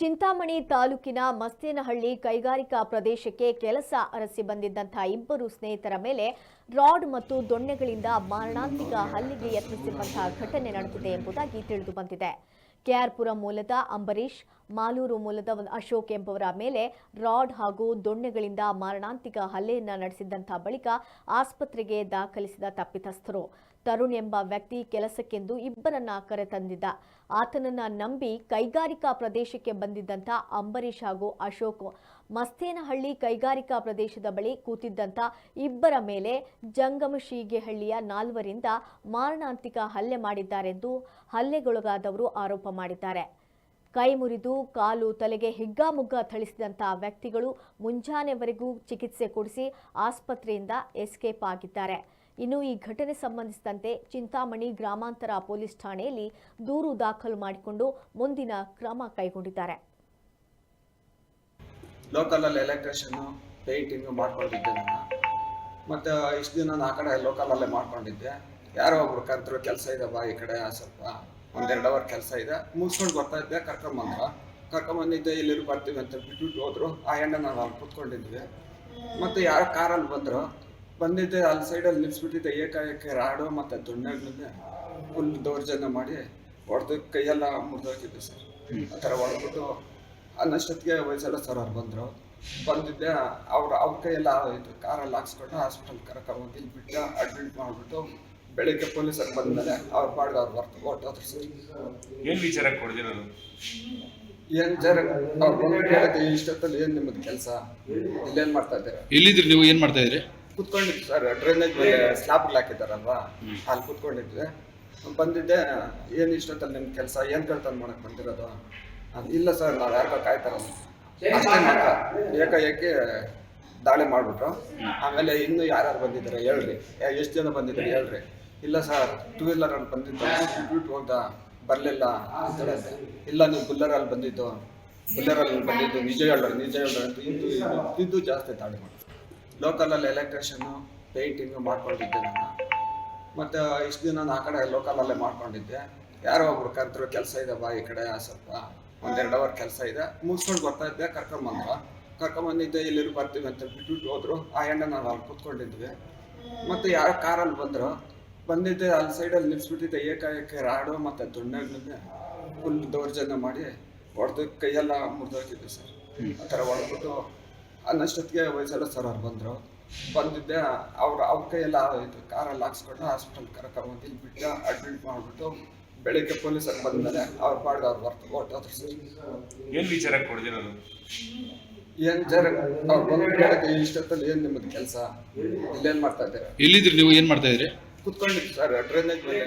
ಚಿಂತಾಮಣಿ ತಾಲೂಕಿನ ಮಸ್ತೇನಹಳ್ಳಿ ಕೈಗಾರಿಕಾ ಪ್ರದೇಶಕ್ಕೆ ಕೆಲಸ ಅರಸಿ ಬಂದಿದ್ದಂಥ ಇಬ್ಬರು ಸ್ನೇಹಿತರ ಮೇಲೆ ರಾಡ್ ಮತ್ತು ದೊಣ್ಣೆಗಳಿಂದ ಮಾರಣಾಂತಿಕ ಹಲ್ಲಿಗೆ ಯತ್ನಿಸಿರುವಂತಹ ಘಟನೆ ನಡೆದಿದೆ ಎಂಬುದಾಗಿ ತಿಳಿದು ಬಂದಿದೆ. ಕೆಆರ್ಪುರ ಮೂಲದ ಅಂಬರೀಶ್ ಮಾಲೂರು ಮೂಲದ ಅಶೋಕ್ ಎಂಬುವರ ಮೇಲೆ ರಾಡ್ ಹಾಗೂ ದೊಣ್ಣೆಗಳಿಂದ ಮಾರಣಾಂತಿಕ ಹಲ್ಲೆಯನ್ನು ನಡೆಸಿದ್ದಂಥ ಬಳಿಕ ಆಸ್ಪತ್ರೆಗೆ ದಾಖಲಿಸಿದ ತಪ್ಪಿತಸ್ಥರು. ತರುಣ್ ಎಂಬ ವ್ಯಕ್ತಿ ಕೆಲಸಕ್ಕೆಂದು ಇಬ್ಬರನ್ನ ಕರೆತಂದಿದ್ದ ಆತನನ್ನ ನಂಬಿ ಕೈಗಾರಿಕಾ ಪ್ರದೇಶಕ್ಕೆ ಬಂದಿದ್ದಂಥ ಅಂಬರೀಶ್ ಹಾಗೂ ಅಶೋಕ್. ಮಸ್ತೇನಹಳ್ಳಿ ಕೈಗಾರಿಕಾ ಪ್ರದೇಶದ ಬಳಿ ಕೂತಿದ್ದಂಥ ಇಬ್ಬರ ಮೇಲೆ ಜಂಗಮ ಶೀಗೆಹಳ್ಳಿಯ ನಾಲ್ವರಿಂದ ಮಾರಣಾಂತಿಕ ಹಲ್ಲೆ ಮಾಡಿದ್ದಾರೆಂದು ಹಲ್ಲೆಗೊಳಗಾದವರು ಆರೋಪ ಮಾಡಿದ್ದಾರೆ. ಕೈ ಮುರಿದು ಕಾಲು ತಲೆಗೆ ಹಿಗ್ಗಾಮುಗ್ಗ ಥಳಿಸಿದಂಥ ವ್ಯಕ್ತಿಗಳು ಮುಂಜಾನೆವರೆಗೂ ಚಿಕಿತ್ಸೆ ಕೊಡಿಸಿ ಆಸ್ಪತ್ರೆಯಿಂದ ಎಸ್ಕೇಪ್ ಆಗಿದ್ದಾರೆ. ಇನ್ನು ಈ ಘಟನೆ ಸಂಬಂಧಿಸಿದಂತೆ ಚಿಂತಾಮಣಿ ಗ್ರಾಮಾಂತರ ಪೊಲೀಸ್ ಠಾಣೆಯಲ್ಲಿ ದೂರು ದಾಖಲು ಮಾಡಿಕೊಂಡು ಮುಂದಿನ ಕ್ರಮ ಕೈಗೊಂಡಿದ್ದಾರೆ. ಲೋಕಲಲ್ಲಿ ಎಲೆಕ್ಟ್ರಿಷನ್ ಪೇಂಟಿಂಗ್ ಮಾಡ್ಕೊಂಡಿದ್ದೆ ನಾನು. ಮತ್ತು ಇಷ್ಟು ದಿನ ನಾನು ಆ ಕಡೆ ಲೋಕಲಲ್ಲೇ ಮಾಡ್ಕೊಂಡಿದ್ದೆ. ಯಾರೋ ಒಬ್ರು ಕರೆದ್ರು, ಕೆಲಸ ಇದೆ ಬಾ ಈ ಕಡೆ, ಸ್ವಲ್ಪ ಒಂದೆರಡು ಅವರ್ ಕೆಲಸ ಇದೆ. ಮುಗಿಸ್ಕೊಂಡು ಬರ್ತಾ ಇದ್ದೆ ಕರ್ಕೊಂಬಂದ್ರು ಕರ್ಕೊಂಬಂದಿದ್ದೆ ಇಲ್ಲಿರು ಬರ್ತೀವಿ ಅಂತ ಬಿಟ್ಟು ಹೋದ್ರು. ಆ ಎಣ್ಣೆ ನಾವು ಅಲ್ಲಿ ಕೂತ್ಕೊಂಡಿದ್ವಿ. ಮತ್ತು ಯಾರೋ ಕಾರಲ್ಲಿ ಬಂದರು. ಬಂದಿದ್ದೆ ಅಲ್ಲಿ ಸೈಡಲ್ಲಿ ನಿಲ್ಸ್ಬಿಟ್ಟಿದ್ದೆ. ಏಕಾಏಕಿ ರಾಡು ಮತ್ತು ದೊಣ್ಣೆಗಳನ್ನ ಫುಲ್ ದೌರ್ಜನ್ಯ ಮಾಡಿ ಹೊಡೆದು ಕೈಯೆಲ್ಲ ಮುರಿದೋಗಿದ್ದೆ ಸರ್. ಆ ಥರ ಹೊಡೆದ್ಬಿಟ್ಟು ಅನ್ನಷ್ಟೊತ್ತಿಗೆ ವಯಸ್ಸೆಲ್ಲ ಸರ್ ಅವ್ರು ಬಂದರು. ಬಂದಿದ್ದೆ ಅವ್ರು ಅವ್ರ ಕೈಯೆಲ್ಲ ಇದು ಕಾರಲ್ಲಿ ಹಾಕ್ಸ್ಕೊಂಡು ಹಾಸ್ಪಿಟಲ್ ಕರ್ಕೊಂಡು ಇಲ್ಲಿ ಬಿಟ್ಟು ಅಡ್ಮಿಟ್ ಮಾಡಿಬಿಟ್ಟು ಬೆಳಿಗ್ಗೆ ಪೊಲೀಸರು ಬಂದಮೇಲೆ ಅವ್ರ ಪಾಡ್ಗೆ ಅವ್ರು ಬರ್ತು ಹೊಟ್ಟೋದ್ರು ಸರ್. ಏನು ವಿಚಾರಕ್ಕೆ ಕೊಡ್ದಿರೋದು ಏನು ಜರ ಅವ್ರು ಬಂದ್ಬಿಟ್ಟು ಇಷ್ಟೊತ್ತಲ್ಲಿ ಏನು ನಿಮ್ಮದು ಕೆಲಸ? ಇಲ್ಲೇನು ಮಾಡ್ತಾ ಇದ್ದೀರಾ? ಎಲ್ಲಿದ್ರಿ ನೀವು? ಏನು ಮಾಡ್ತಾ ಇದ್ರಿ ಕುತ್ಕೊಂಡಿದ್ವಿ. ಸರ್ ಡ್ರೈನೇಜ್ ಮೇಲೆ ಸ್ಲಾಬ್ಗಳು ಹಾಕಿದ್ದಾರಲ್ವಾ? ಅಲ್ಲಿ ಕುತ್ಕೊಂಡಿದ್ವಿ. ಬಂದಿದ್ದೆ ಏನು ಇಷ್ಟೊತ್ತಲ್ಲಿ ನಿಮ್ಮ ಕೆಲಸ? ಏನು ಕೇಳ್ತಾನೆ ಮಾಡಕ್ಕೆ ಬಂದಿರೋದು? ಅದು ಇಲ್ಲ ಸರ್ ನಾವು ಯಾರಿಗೋ ಕಾಯ್ತಾರಲ್ಲ ಅಷ್ಟೇ ಮಾತ್ರ ಏಕಾಏಕಿ ದಾಳಿ ಮಾಡಿಬಿಟ್ರು. ಆಮೇಲೆ ಇನ್ನೂ ಯಾರ್ಯಾರು ಬಂದಿದ್ದಾರೆ ಹೇಳ್ರಿ. ಎಷ್ಟು ಜನ ಬಂದಿದ್ದಾರೆ ಹೇಳ್ರಿ. ಇಲ್ಲ ಸರ್ ಟೂ ವೀಲರಲ್ಲಿ ಬಂದಿದ್ದು. ಬಿಟ್ಬಿಟ್ಟು ಹೋಗ್ದ ಬರಲಿಲ್ಲ. ಇಲ್ಲ ನೀವು ಬುಲ್ಲರಲ್ಲಿ ಬಂದಿದ್ದು. ಬುಲ್ಲರಲ್ಲಿ ಬಂದಿದ್ದು. ನಿಜ ಹೇಳ್ರಿ ನಿಜ ಹೇಳ್ರಿ ಅಂತ ಇದ್ದು ಇದ್ದು ಜಾಸ್ತಿ ದಾಳಿ ಮಾಡಿದ್ರು ಲೋಕಲಲ್ಲಿ ಎಲೆಕ್ಟ್ರಿಷನ್ನು ಪೇಂಟಿಂಗು ಮಾಡ್ಕೊಂಡಿದ್ದೆ ನಾನು. ಮತ್ತು ಇಷ್ಟು ದಿನ ನಾನು ಆ ಕಡೆ ಲೋಕಲಲ್ಲೇ ಮಾಡ್ಕೊಂಡಿದ್ದೆ. ಯಾರೋ ಒಬ್ರು ಕರೆದ್ರು ಕೆಲಸ ಇದೆ ಬಾ ಈ ಕಡೆ ಸ್ವಲ್ಪ ಒಂದೆರಡು ಅವರ್ ಕೆಲಸ ಇದೆ ಮುಗಿಸ್ಕೊಂಡು ಬರ್ತಾ ಇದ್ದೆ ಕರ್ಕೊಂಬಂದ್ರು ಕರ್ಕೊಂಬಂದಿದ್ದೆ ಇಲ್ಲಿರು ಬರ್ತೀವಿ ಅಂತ ಬಿಟ್ಬಿಟ್ಟು ಹೋದ್ರು. ಆ ಹೆಣ್ಣ ನಾವು ಅಲ್ಲಿ ಕೂತ್ಕೊಂಡಿದ್ವಿ. ಮತ್ತು ಯಾರೋ ಕಾರಲ್ಲಿ ಬಂದರು. ಬಂದಿದ್ದೆ ಅಲ್ಲಿ ಸೈಡಲ್ಲಿ ನಿಲ್ಸ್ಬಿಟ್ಟಿದ್ದೆ ಏಕಾಏಕಿ ರಾಡು ಮತ್ತು ದುಂಡಗಳನ್ನೇ ಫುಲ್ ದೌರ್ಜನ್ಯ ಮಾಡಿ ಹೊಡೆದು ಕೈಯೆಲ್ಲ ಮುರಿದೋಗಿದ್ದೆ ಸರ್. ಆ ಥರ ಹೊಡೆದ್ಬಿಟ್ಟು ಅನ್ನಷ್ಟೊತ್ತಿಗೆ ವಯಸ್ಸೆಲ್ಲ ಸರ್ ಅವ್ರು ಬಂದರು. ಬಂದಿದ್ದೆ ಅವ್ರ ಅವ್ರ ಕೈಯೆಲ್ಲ ಇದು ಕಾರಲ್ಲಿ ಹಾಕ್ಸ್ಕೊಂಡು ಹಾಸ್ಪಿಟಲ್ ಕರ್ಕೊಂಬಂದು ಇಲ್ಲಿ ಬಿಟ್ಟು ಅಡ್ಮಿಟ್ ಮಾಡಿಬಿಟ್ಟು ಬೆಳಿಗ್ಗೆ ಪೊಲೀಸರು ಬಂದಮೇಲೆ ಅವ್ರ ಮಾಡಿದ ಅವ್ರು ಬರ್ತು ಹೊಟ್ಟೋದ್ರು ಸರ್ ಏನು ವಿಚಾರಕ್ಕೆ ಕೊಡ್ದಿರೋದು? ಏನು ಜರ ಅವ್ರು ಬಂದು ಕೇಳಿದೆ ಇಷ್ಟೊತ್ತಲ್ಲಿ ಏನು ನಿಮ್ಮದು ಕೆಲಸ? ಇಲ್ಲೇನು ಮಾಡ್ತಾ ಇದ್ದೀರಾ? ಇಲ್ಲಿದ್ರಿ ನೀವು? ಏನು ಮಾಡ್ತಾ ಇದ್ರಿ ಕುತ್ಕೊಂಡಿದ್ವಿ ಸರ್ ಡ್ರೈನೇಜ್ ಮೇಲೆ.